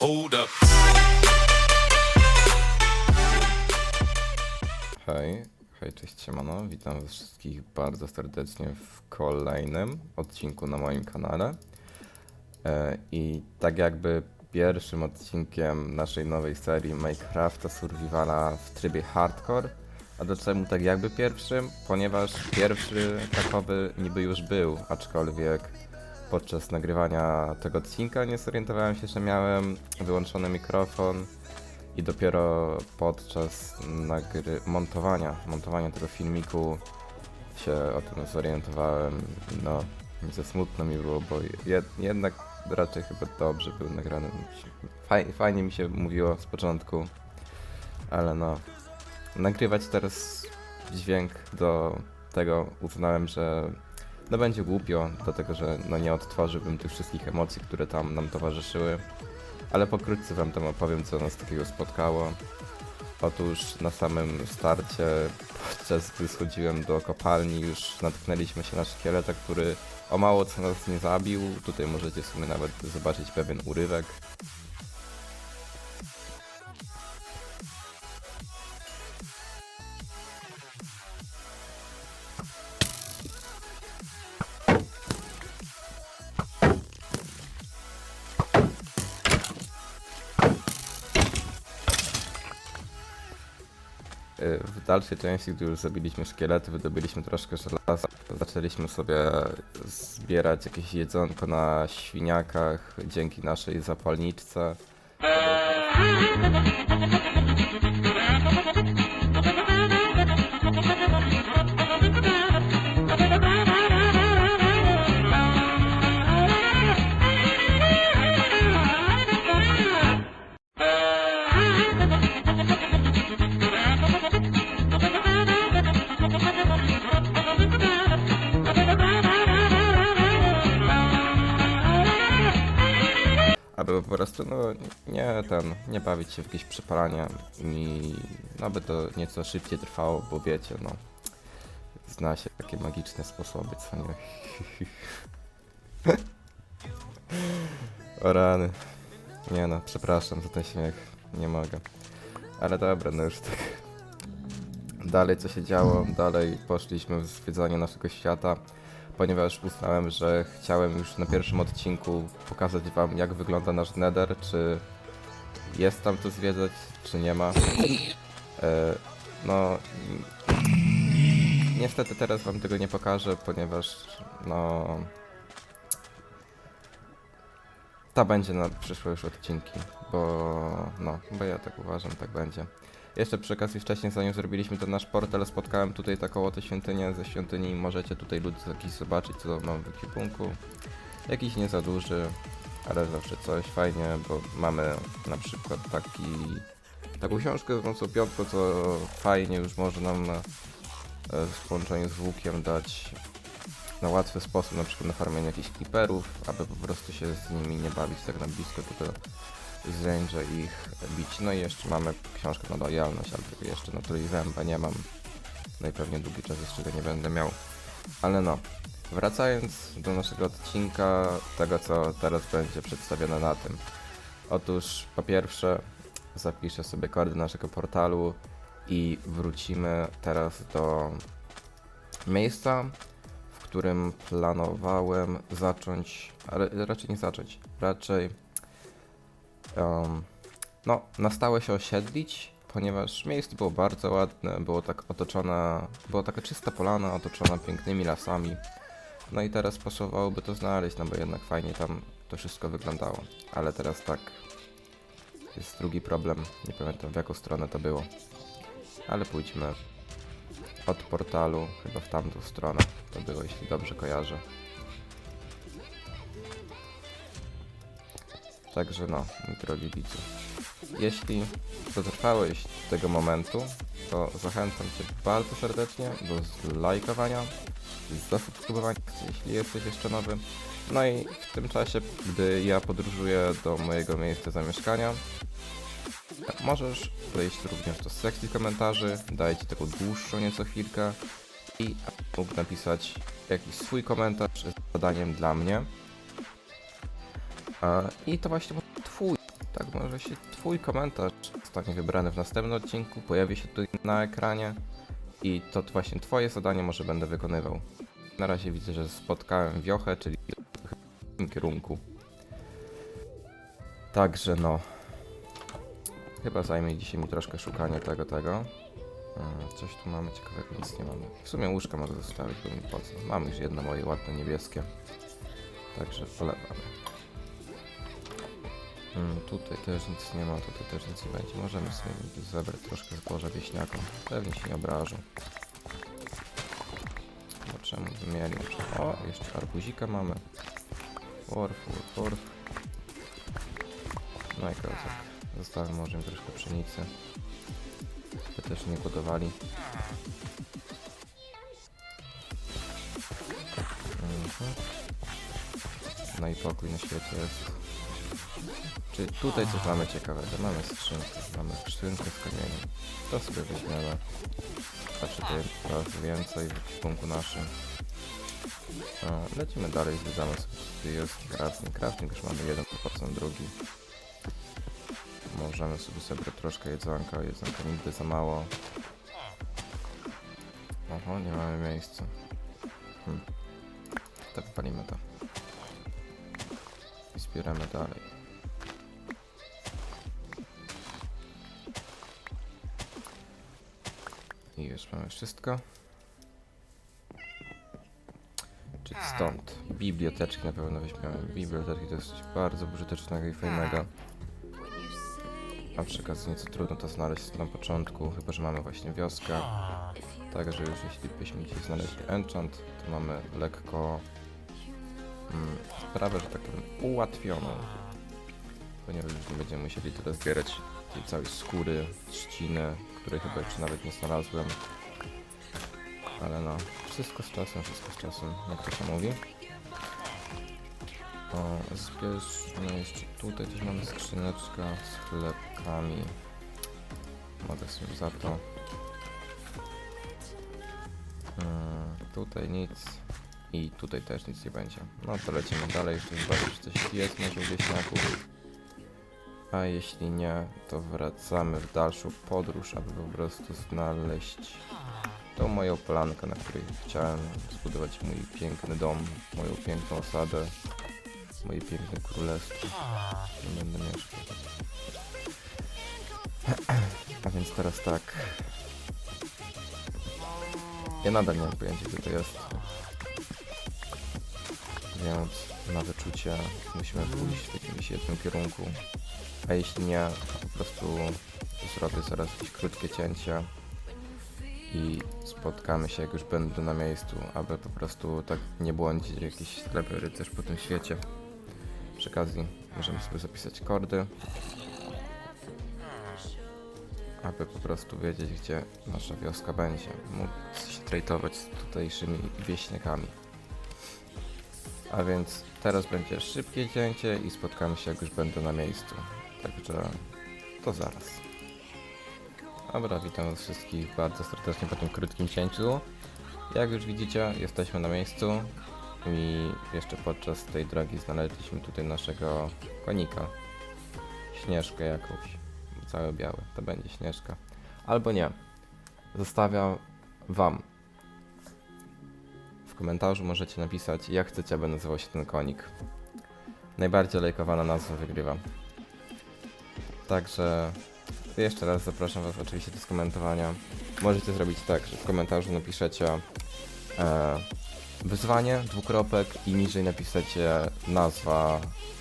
Hold up. Hej, hej, cześć siemano, witam was wszystkich bardzo serdecznie w kolejnym odcinku na moim kanale. E, I tak jakby pierwszym odcinkiem naszej nowej serii Minecrafta Survivala w trybie hardcore. A dlaczego tak jakby pierwszym? Ponieważ pierwszy takowy niby już był, aczkolwiek podczas nagrywania tego odcinka nie zorientowałem się, że miałem wyłączony mikrofon i dopiero podczas nagry- montowania, montowania tego filmiku się o tym zorientowałem. No, ze smutno mi było, bo jed- jednak raczej chyba dobrze był nagrany. Fajnie, fajnie mi się mówiło z początku, ale no, nagrywać teraz dźwięk do tego uznałem, że no będzie głupio, dlatego że no nie odtworzyłbym tych wszystkich emocji, które tam nam towarzyszyły. Ale pokrótce wam tam opowiem, co nas takiego spotkało. Otóż na samym starcie, podczas gdy schodziłem do kopalni, już natknęliśmy się na szkieleta, który o mało co nas nie zabił. Tutaj możecie sobie nawet zobaczyć pewien urywek. W dalszej części, gdy już zabiliśmy szkielety, wydobyliśmy troszkę żelaza, zaczęliśmy sobie zbierać jakieś jedzonko na świniakach dzięki naszej zapalniczce. Aby po prostu no nie ten, nie bawić się w jakieś przepalania i aby to nieco szybciej trwało, bo wiecie, no zna się takie magiczne sposoby, co nie? o rany. Nie no, przepraszam za ten śmiech, nie mogę. Ale dobra, no już tak. Dalej co się działo, dalej poszliśmy w zwiedzanie naszego świata ponieważ uznałem, że chciałem już na pierwszym odcinku pokazać wam jak wygląda nasz nether, czy jest tam to zwiedzać, czy nie ma. E, no niestety teraz wam tego nie pokażę, ponieważ no ta będzie na przyszłe już odcinki, bo no, bo ja tak uważam, tak będzie. Jeszcze przy okazji wcześniej, zanim zrobiliśmy ten nasz portal, spotkałem tutaj taką oto świątynię ze świątyni. Możecie tutaj lud jakiś zobaczyć, co mam w ekwipunku. Jakiś nie za duży, ale zawsze coś fajnie, bo mamy na przykład taki, taką książkę z mocą piątką, co fajnie już może nam e, w połączeniu z łukiem dać na łatwy sposób, na przykład na farmienie jakichś kliperów, aby po prostu się z nimi nie bawić tak na blisko, tylko z range ich bić. No i jeszcze mamy książkę na lojalność, ale jeszcze na której zęba nie mam. No i pewnie długi czas jeszcze go nie będę miał. Ale no, wracając do naszego odcinka, tego co teraz będzie przedstawione na tym. Otóż po pierwsze zapiszę sobie kordy naszego portalu i wrócimy teraz do miejsca, w którym planowałem zacząć, ale raczej nie zacząć, raczej um, no, na stałe się osiedlić, ponieważ miejsce było bardzo ładne, było tak otoczone, była taka czysta polana otoczona pięknymi lasami. No i teraz pasowałoby to znaleźć, no bo jednak fajnie tam to wszystko wyglądało. Ale teraz tak, jest drugi problem, nie pamiętam w jaką stronę to było. Ale pójdźmy od portalu, chyba w tamtą stronę to było, jeśli dobrze kojarzę. Także no, drogi widzu. Jeśli dotrwałeś do tego momentu, to zachęcam Cię bardzo serdecznie do zlajkowania, zasubskrybowania, jeśli jesteś jeszcze nowy. No i w tym czasie, gdy ja podróżuję do mojego miejsca zamieszkania, możesz wejść również do sekcji komentarzy, daję Ci taką dłuższą nieco chwilkę i mógł napisać jakiś swój komentarz z zadaniem dla mnie. I to właśnie twój tak może się twój komentarz zostanie wybrany w następnym odcinku, pojawi się tutaj na ekranie i to właśnie twoje zadanie może będę wykonywał. Na razie widzę, że spotkałem wiochę, czyli w tym kierunku. Także no. Chyba zajmie dzisiaj mi troszkę szukanie tego, tego. E, Coś tu mamy ciekawego, nic nie mamy. W sumie łóżka mogę zostawić, bo mi po co. Mam już jedno moje ładne niebieskie. Także polewamy. Mm, tutaj też nic nie ma, tutaj też nic nie będzie. Możemy sobie zebrać troszkę zboża wieśniakom. Pewnie się nie obrażą. No czemu by mieli? O, jeszcze arbuzika mamy. Worf, worf, worf. No i kozak. Zostawię może im troszkę pszenicy. By też nie głodowali. Mhm. No i pokój na świecie jest. Czy tutaj coś mamy ciekawego? Mamy skrzynkę, mamy skrzynkę z kamieniem. To sobie weźmiemy. Znaczy to jest więcej w ekwipunku naszym. Lecimy dalej, zwiedzamy sobie, tu jest crafting. Crafting już mamy 1%, drugi. Możemy sobie zebrać troszkę jedzonka, jedzonka nigdy za mało. Oho, nie mamy miejsca. Hmm. To wypalimy to. I zbieramy dalej. I już mamy wszystko. Czyli stąd. Biblioteczki na pewno weźmiemy. Biblioteczki to jest coś bardzo użytecznego i fajnego. A przy okazji nieco trudno to znaleźć na początku, chyba że mamy właśnie wioskę. Także już jeśli byśmy dzisiaj znaleźli enchant, to mamy lekko mm, sprawę, że tak powiem, ułatwioną. Ponieważ już nie będziemy musieli tyle zbierać tej całej skóry, trzciny, której chyba jeszcze nawet nie znalazłem. Ale no, wszystko z czasem, wszystko z czasem, jak to się mówi. O, zbierzmy jeszcze tutaj, też mamy skrzyneczka z chlebkami. Mogę sobie za to. Mm, tutaj nic. I tutaj też nic nie będzie. No to lecimy dalej, jeszcze zobaczyć, czy coś jest może u wieśniaków. A jeśli nie, to wracamy w dalszą podróż, aby po prostu znaleźć tą moją plankę, na której chciałem zbudować mój piękny dom, moją piękną osadę, moje piękne królestwo. Nie będę mieszkał. A więc teraz tak. Ja nadal nie mam pojęcia, gdzie to jest. Więc na musimy pójść w jakimś jednym kierunku. A jeśli nie, to po prostu zrobię zaraz jakieś krótkie cięcie i spotkamy się jak już będę na miejscu, aby po prostu tak nie błądzić jakiś sklepy rycerz po tym świecie. Przy okazji możemy sobie zapisać kordy, aby po prostu wiedzieć, gdzie nasza wioska będzie. Móc się trajtować z tutejszymi wieśniakami. A więc teraz będzie szybkie cięcie i spotkamy się, jak już będę na miejscu. Także to zaraz. Dobra, witam was wszystkich bardzo serdecznie po tym krótkim cięciu. Jak już widzicie, jesteśmy na miejscu i jeszcze podczas tej drogi znaleźliśmy tutaj naszego konika. Śnieżkę jakąś, cały biały, to będzie śnieżka. Albo nie. Zostawiam wam. Komentarzu możecie napisać, jak chcecie, aby nazywał się ten konik. Najbardziej lajkowana nazwa wygrywa. Także jeszcze raz zapraszam Was oczywiście do skomentowania. Możecie zrobić tak, że w komentarzu napiszecie e, wyzwanie, dwukropek i niżej napiszecie nazwa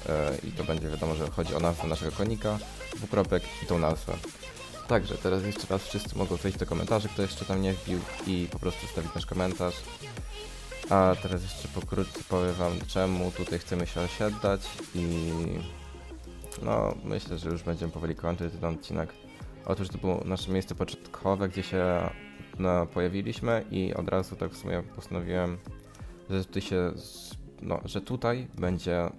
e, i to będzie wiadomo, że chodzi o nazwę naszego konika, dwukropek i tą nazwę. Także teraz jeszcze raz wszyscy mogą wejść do komentarzy, kto jeszcze tam nie wbił i po prostu stawić nasz komentarz. A teraz jeszcze pokrótce powiem wam czemu tutaj chcemy się osiedlać i no myślę, że już będziemy powoli kończyć ten odcinek. Otóż to było nasze miejsce początkowe, gdzie się no, pojawiliśmy i od razu tak w sumie postanowiłem, że tutaj się, no, że tutaj będzie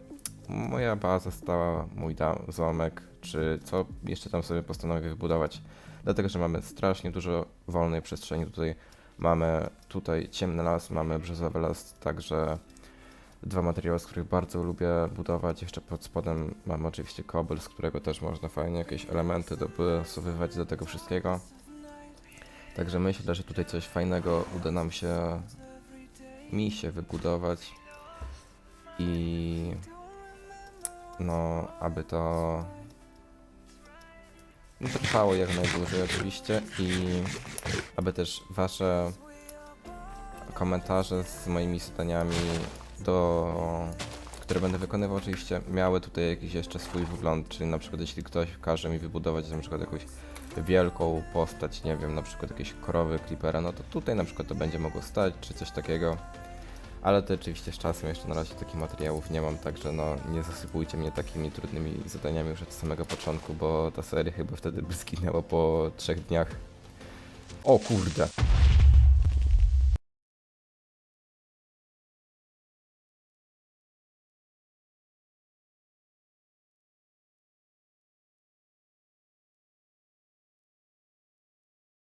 moja baza stała, mój da- zamek, czy co jeszcze tam sobie postanowię wybudować. Dlatego, że mamy strasznie dużo wolnej przestrzeni tutaj. Mamy tutaj ciemny las, mamy brzozowy las, także dwa materiały, z których bardzo lubię budować. Jeszcze pod spodem mam oczywiście kobel, z którego też można fajnie jakieś elementy dopasowywać do tego wszystkiego. Także myślę, że tutaj coś fajnego uda nam się mi się wybudować i no, aby to no, trwało jak najdłużej oczywiście i aby też wasze komentarze z moimi zadaniami do które będę wykonywał oczywiście miały tutaj jakiś jeszcze swój wygląd, czyli na przykład jeśli ktoś każe mi wybudować na przykład jakąś wielką postać, nie wiem, na przykład jakieś korowy clipera, no to tutaj na przykład to będzie mogło stać, czy coś takiego. Ale to oczywiście z czasem jeszcze na razie takich materiałów nie mam, także no nie zasypujcie mnie takimi trudnymi zadaniami już od samego początku, bo ta seria chyba wtedy by zginęła po trzech dniach. O kurde!